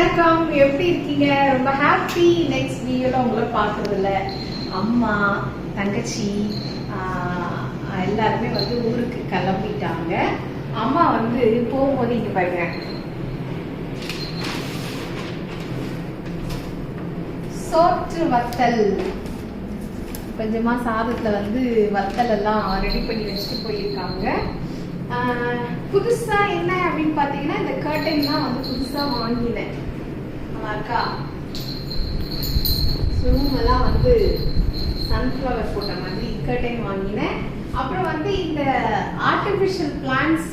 வணக்கம். எப்படி இருக்கீங்க? ரொம்ப ஹாப்பி நெக்ஸ்ட் வீடியோல உங்களை பார்க்கறதுல அம்மா தங்கச்சி ஆஹ், எல்லாருமே வந்து ஊருக்கு கிளம்பிட்டாங்க. அம்மா வந்து போகும்போது இங்க பாருங்க. சோற்று வத்தல். கொஞ்சமா சாதத்துல வந்து வத்தல் எல்லாம் ரெடி பண்ணி வச்சுட்டு போயிருக்காங்க. ஆஹ், புதுசா என்ன அப்படின்னு பாத்தீங்கன்னா இந்த கர்டன் தான் வந்து புதுசா வாங்கினேன். நல்லா இருக்கா? ரூம் எல்லாம் வந்து சன்ஃப்ளவர் போட்ட மாதிரி கர்டன் வாங்கினேன். அப்புறம் வந்து இந்த ஆர்டிஃபிஷியல் பிளான்ஸ்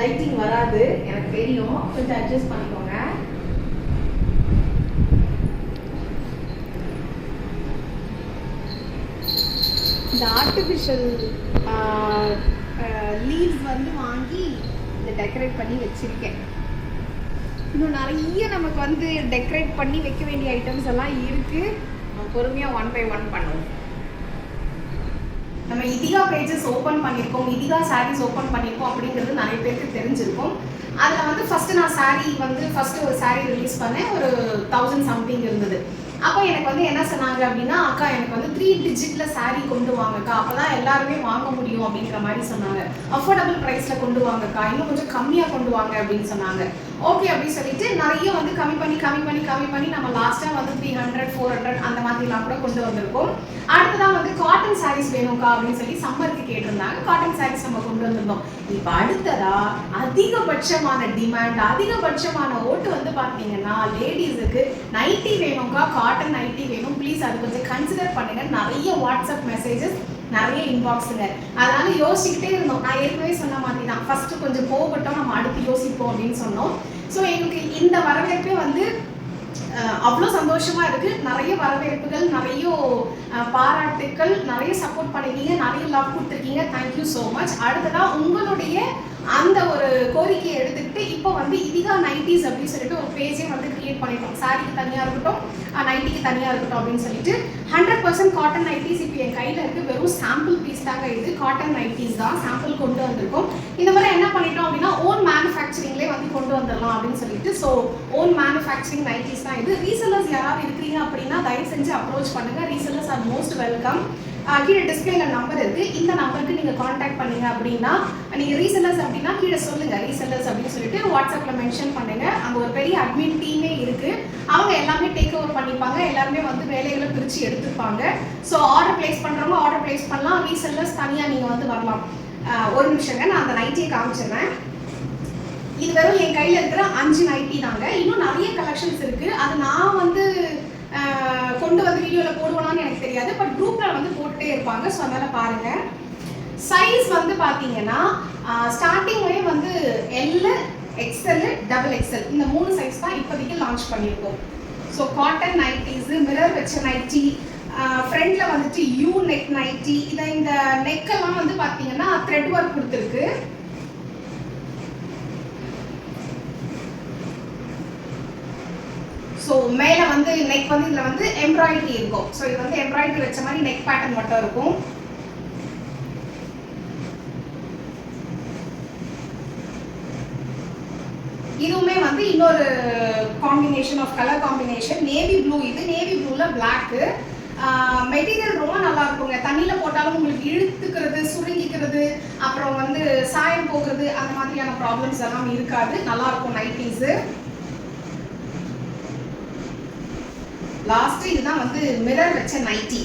லைட்டிங் வராது எனக்கு தெரியும். கொஞ்சம் அட்ஜஸ்ட் பண்ணிக்கோங்க. இந்த ஆர்டிஃபிஷியல் லீவ்ஸ் வந்து வாங்கி இதை டெக்கரேட் பண்ணி வச்சிருக்கேன். இன்னும் நிறைய நமக்கு வந்து டெக்கரேட் பண்ணி வைக்க வேண்டிய ஐட்டம்ஸ் எல்லாம் இருக்கு. நம்ம பொறுமையா ஒன் பை ஒன் பண்ணுவோம். நம்ம இதிகா பேஜஸ் ஓப்பன் பண்ணியிருக்கோம். இதிகா சாரீஸ் ஓப்பன் பண்ணியிருக்கோம் அப்படிங்கிறது நிறைய பேருக்கு தெரிஞ்சிருக்கும். அதில் வந்து ஃபஸ்ட்டு நான் சாரீ வந்து ஃபஸ்ட்டு ஒரு சாரீ ரிலீஸ் பண்ணேன். ஒரு தௌசண்ட் சம்திங் இருந்தது. அப்போ எனக்கு வந்து என்ன சொன்னாங்க அப்படின்னா அக்கா எனக்கு வந்து த்ரீ டிஜிட்ல சாரீ கொண்டு வாங்கக்கா. அப்பதான் எல்லாருமே வாங்க முடியும் அப்படிங்கிற மாதிரி சொன்னாங்க. அஃபோர்டபுள் ப்ரைஸ்ல கொண்டு வாங்கக்கா. இன்னும் கொஞ்சம் கம்மியா கொண்டு வாங்க அப்படின்னு சொன்னாங்க. ஓகே அப்படின்னு சொல்லிட்டு நிறைய வந்து கம்மி பண்ணி கம்மி பண்ணி கம்மி பண்ணி நம்ம லாஸ்ட்டாக வந்து த்ரீ ஹண்ட்ரட் ஃபோர் ஹண்ட்ரட் அந்த மாதிரிலாம் கூட கொண்டு வந்திருக்கோம். அடுத்து காட்டன் சாரீஸ் வேணும்க்கா அப்படின்னு சொல்லி சம்மருக்கு கேட்டிருந்தாங்க. காட்டன் சாரீஸ் நம்ம கொண்டு வந்திருந்தோம். இப்போ அடுத்ததா அதிகபட்சமான டிமாண்ட் அதிகபட்சமான ஓட்டு வந்து பார்த்தீங்கன்னா லேடிஸுக்கு நைட்டி வேணும்க்கா காட்டன் நைட்டி வேணும். ப்ளீஸ் அது கொஞ்சம் கன்சிடர் பண்ணுங்க. நிறைய வாட்ஸ்அப் மெசேஜஸ் நிறைய இன்பாக்ஸுங்க அதனால யோசிச்சுக்கிட்டே இருந்தோம். நான் ஏற்கனவே சொன்ன மாதிரி தான். ஃபர்ஸ்ட் கொஞ்சம் போகட்டும் நம்ம அடுத்து யோசிப்போம் அப்படின்னு சொன்னோம். ஸோ எங்களுக்கு இந்த வரவேற்பே வந்து அவ்வளோ சந்தோஷமா இருக்கு. நிறைய வரவேற்புகள் நிறைய பாராட்டுக்கள் நிறைய சப்போர்ட் பண்ணிருக்கீங்க நிறைய லவ் கொடுத்துருக்கீங்க. தேங்க்யூ ஸோ மச் அடுத்ததா உங்களுடைய அந்த ஒரு கோரிக்கையை எடுத்துக்கிட்டு இப்போ வந்து இதுதான் நைன்டிஸ் அப்படின்னு சொல்லிட்டு ஒரு பேஜே வந்து கிரியேட் பண்ணிட்டோம். சாரிக்கு தனியாக இருக்கட்டும் நைட்டிக்கு தனியாக இருக்கட்டும் அப்படின்னு சொல்லிட்டு. ஹண்ட்ரட் பர்சன்ட் காட்டன் நைட்டிஸ் இப்போ என் கையில் இருக்கு. வெறும் சாம்பிள் பீஸ் தாங்க இது. காட்டன் நைட்டிஸ் தான். சாம்பிள் கொண்டு வந்திருக்கோம். இந்த மாதிரி என்ன பண்ணிட்டோம் அப்படின்னா மேனுஃபேக்சரிங்லேயே வந்து கொண்டு வந்துடலாம் அப்படின்னு சொல்லிட்டு ஸோ ஓன் மேனுஃபேக்சரிங் நைட்டிஸ் தான் இது. ரீசெல்லர்ஸ் யாராவது இருக்கிறீங்க அப்படின்னா தயவு செஞ்சு அப்ரோச் பண்ணுங்கள் ரீசெல்லர்ஸ் ஆர் மோஸ்ட் வெல்கம் கீழே டிஸ்பிளேல நம்பர் இருக்கு. இந்த நம்பருக்கு நீங்க காண்டாக்ட் பண்ணீங்க அப்படின்னா நீங்க ரீசெல்லர்ஸ் அப்படின்னா கீழே சொல்லுங்க. ரீசெல்லர்ஸ் அப்படின்னு சொல்லிட்டு வாட்ஸ்அப்ல மென்ஷன் பண்ணுங்க. அங்க ஒரு பெரிய அட்மின் டீமே இருக்கு. அவங்க எல்லாமே டேக் ஓவர் பண்ணிப்பாங்க. எல்லாருமே வந்து வேலைகளை பிரிச்சு எடுத்துப்பாங்க. ஸோ ஆர்டர் பிளேஸ் பண்றவங்க ஆர்டர் பிளேஸ் பண்ணலாம். ரீசெல்லர்ஸ் தனியா நீங்க வந்து வரலாம். ஒரு நிமிஷங்க. நான் அந்த நைட்டியை காமிச்சிடுறேன். இது வெறும் என் கையில் இருக்கிற அஞ்சு நைட்டி தாங்க. இன்னும் நிறைய கலெக்ஷன்ஸ் இருக்குது அது நான் வந்து கொண்டு வந்து வீடியோவில் போடுவோம்னு எனக்கு தெரியாது. பட் குரூப்பில் வந்து போட்டுட்டே இருப்பாங்க. ஸோ அதனால் பாருங்கள் சைஸ் வந்து பார்த்தீங்கன்னா ஸ்டார்டிங்லேயே வந்து எல்லு எக்ஸ்எல் டபுள் எக்ஸ்எல் இந்த மூணு சைஸ் தான் இப்போதைக்கு லான்ச் பண்ணியிருக்கோம். ஸோ காட்டன் நைட்டிஸு மிரர் வச்ச நைட்டி ஃப்ரண்டில் வந்துட்டு யூ நெக் நைட்டி இதை இந்த நெக்கெல்லாம் வந்து பார்த்தீங்கன்னா த்ரெட் ஒர்க் கொடுத்துருக்கு. மேலே வந்து நெக் வந்து இதில் வந்து எம்ப்ராய்டரி இருக்கும். ஸோ இது வந்து எம்ப்ராய்டரி வச்ச மாதிரி நெக் பேட்டர்ன் மட்டும் இருக்கும். இதுவுமே வந்து இன்னொரு combination of colour combination navy blue இது நேவி ப்ளூவில் பிளாக்கு மெட்டீரியல் ரொம்ப நல்லா இருக்குங்க. தண்ணியில் போட்டாலும் உங்களுக்கு இழுத்துக்கிறது சுருங்கிக்கிறது அப்புறம் வந்து சாயம் போகிறது அந்த மாதிரியான ப்ராப்ளம்ஸ் எல்லாம் இருக்காது. நல்லாயிருக்கும் நைட்டிஸு லாஸ்ட் இதுதான் வந்து மிரர் வச்ச நைட்டி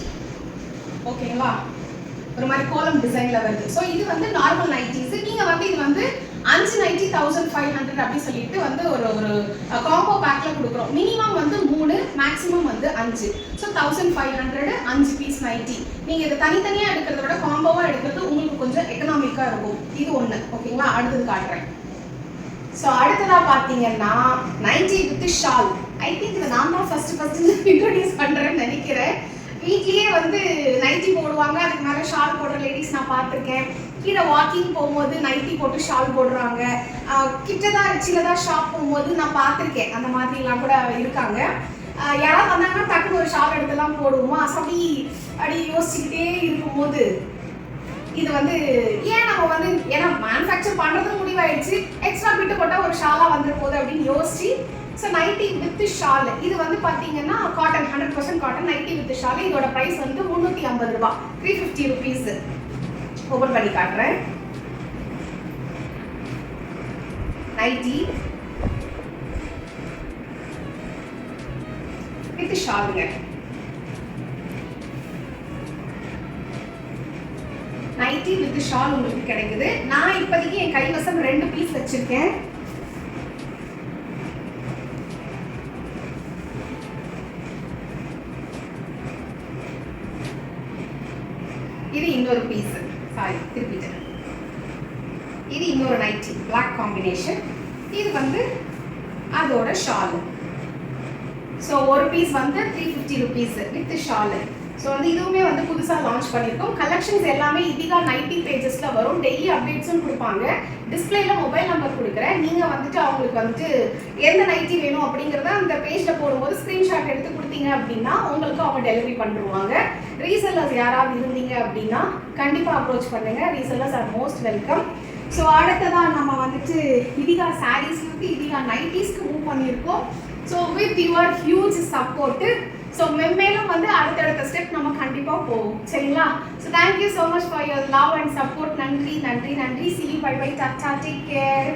ஓகேங்களா ஒரு மாதிரி கோலம் டிசைன்ல வருது. ஸோ இது வந்து நார்மல் நைட்டிஸ் நீங்க வந்து இது வந்து அஞ்சு நைட்டி தௌசண்ட் ஃபைவ் ஹண்ட்ரட் அப்படி சொல்லிட்டு வந்து ஒரு ஒரு காம்போ பேக்ல கொடுக்குறோம். மினிமம் வந்து மூணு மேக்ஸிமம் வந்து அஞ்சு. ஸோ தௌசண்ட் ஃபைவ் ஹண்ட்ரட் அஞ்சு பீஸ் நைட்டி நீங்க இதை தனித்தனியா எடுக்கிறத விட காம்போவா எடுக்கிறது உங்களுக்கு கொஞ்சம் எக்கனாமிக்கா இருக்கும். இது ஒண்ணு. ஓகேங்களா அடுத்தது காட்டுறேன். ஸோ அடுத்ததா பார்த்தீங்கன்னா nighty with shawl I think இதை நான் தான் ஃபர்ஸ்ட் ஃபர்ஸ்ட் இன்ட்ரோடியூஸ் பண்ணுறேன்னு நினைக்கிறேன். வீட்லேயே வந்து நைட்டி போடுவாங்க. அதுக்கு மேலே ஷால் போடுற லேடிஸ் நான் பார்த்துருக்கேன். கீழே வாக்கிங் போகும்போது நைட்டி போட்டு ஷால் போடுறாங்க. ஆஹ் கிட்டதான் சின்னதாக ஷாப் போகும்போது நான் பார்த்துருக்கேன். அந்த மாதிரிலாம் கூட இருக்காங்க. யாராவது வந்தாங்கன்னா டக்குனு ஒரு ஷால் எடுத்துலாம் போடுவோமா? So அப்படி அப்படி யோசிச்சுக்கிட்டே இருக்கும்போது இது வந்து ஏன் நம்ம வந்து ஏன்னா மேனுஃபேக்சர் பண்ணுறது முடிவாயிடுச்சு. எக்ஸ்ட்ரா பிட்டு போட்டால் ஒரு ஷாலாக வந்துட அப்படின்னு யோசிச்சு ஸோ நைட்டி வித் ஷால் இது வந்து பார்த்தீங்கன்னா cotton hundred percent cotton nighty with shawl இதோட ப்ரைஸ் வந்து முந்நூற்றி ஐம்பது ரூபா. த்ரீ ஃபிஃப்டி ருபீஸ் ஓப்பன் பண்ணி காட்டுறேன். நைட்டி வித் ஷாலுங்க நைட்டி வித் ஷால் உங்களுக்கு கிடைக்குது. நான் இப்போதைக்கு என் கைவசம் ரெண்டு பீஸ் வச்சுருக்கேன் இது இன்னொரு பீஸ் சாரி திருப்பிட்டேன். இது இன்னொரு நைட்டி பிளாக் காம்பினேஷன் இது வந்து அதோட ஷாலு ஸோ ஒரு பீஸ் வந்து three fifty rupees with shawl so வந்து இதுவுமே வந்து புதுசாக லான்ச் பண்ணியிருக்கோம். கலெக்ஷன்ஸ் எல்லாமே இதிகா நைன்டி பேஜஸில் வரும். டெய்லி அப்டேட்ஸும் கொடுப்பாங்க. டிஸ்பிளேல மொபைல் நம்பர் கொடுக்குறேன். நீங்கள் வந்துட்டு அவங்களுக்கு வந்துட்டு எந்த நைட்டி வேணும் அப்படிங்கிறத அந்த பேஜில் போடும்போது ஸ்க்ரீன்ஷாட் எடுத்து கொடுத்தீங்க அப்படின்னா உங்களுக்கு அவங்க டெலிவரி பண்ணிடுவாங்க. ரீசெல்லர்ஸ் யாராவது இருந்தீங்க அப்படின்னா கண்டிப்பாக அப்ரோச் பண்ணுங்கள் resellers are most welcome so அடுத்ததாக நம்ம வந்துட்டு இதிகா சாரீஸ்க்கு இதிகா நைட்டிஸ்க்கு மூவ் பண்ணியிருக்கோம். So with your huge support so மென்மேலும் வந்து அடுத்தடுத்த ஸ்டெப் நம்ம கண்டிப்பாக போவோம். சரிங்களா? So thank you so much for your love and support நன்றி நன்றி நன்றி. See bye bye tata take care